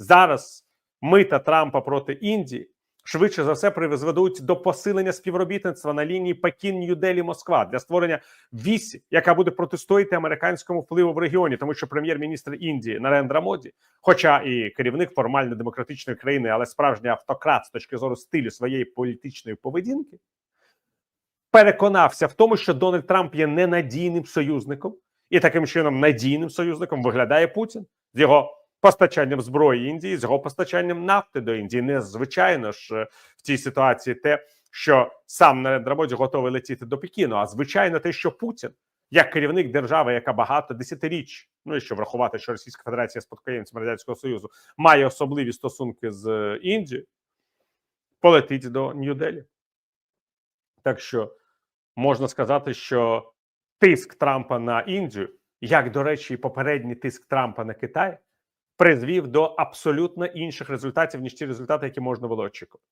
зараз мита Трампа проти Індії швидше за все призведуть до посилення співробітництва на лінії Пекін, Нью-Делі, Москва для створення вісі, яка буде протистояти американському впливу в регіоні, тому що прем'єр-міністр Індії Нарендра Моді, хоча і керівник формально демократичної країни, але справжній автократ з точки зору стилю своєї політичної поведінки, переконався в тому, що Дональд Трамп є ненадійним союзником, і таким чином надійним союзником виглядає Путін з його постачанням зброї Індії, з його постачанням нафти до Індії. Незвичайно ж в цій ситуації те, що сам Нарендра Моді готовий летіти до Пекіну, а звичайно, те, що Путін. Як керівник держави, яка багато десятиріч, ну і що врахувати, що Російська Федерація спадкоємцем радянського союзу має особливі стосунки з е, Індією, полетить до Нью-Делі. Так що можна сказати, що тиск Трампа на Індію, як до речі, і попередній тиск Трампа на Китай, призвів до абсолютно інших результатів ніж ті результати, які можна було очікувати.